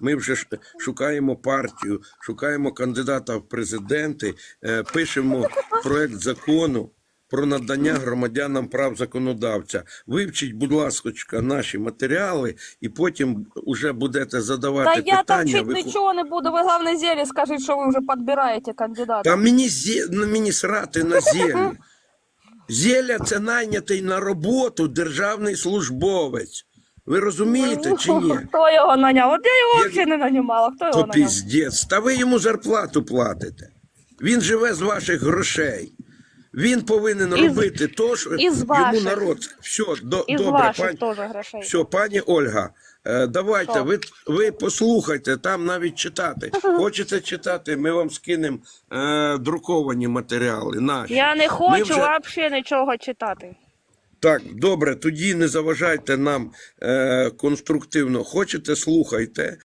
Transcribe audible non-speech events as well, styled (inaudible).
Ми вже шукаємо партію, шукаємо кандидата в президенти, е, пишемо проект закону про надання громадянам прав законодавця. Вивчіть, будь ласка, наші матеріали, і потім уже будете задавати Та задавати я там чуть Ви нічого не буду. Ви головне зелі скажіть, що ви вже підбираєте кандидата. Та мені, зє... ну, мені срати на зелю. (laughs) Зеля це найнятий на роботу державний службовець. Ви розумієте чи ні? Хто його наняв? От я його Як- взагалі не нанімала. Хто його То наняв? піздець. Та ви йому зарплату платите. Він живе з ваших грошей. Він повинен Із- робити то, що із йому ваших. народ. Все, до, Із добре, ваших пані. теж грошей. Все, пані Ольга, е, давайте, Що? ви, ви послухайте, там навіть читати. Хочете читати, ми вам скинемо е, друковані матеріали. Наші. Я не хочу вже- взагалі нічого читати. Так, добре, тоді не заважайте нам е, конструктивно. Хочете, слухайте.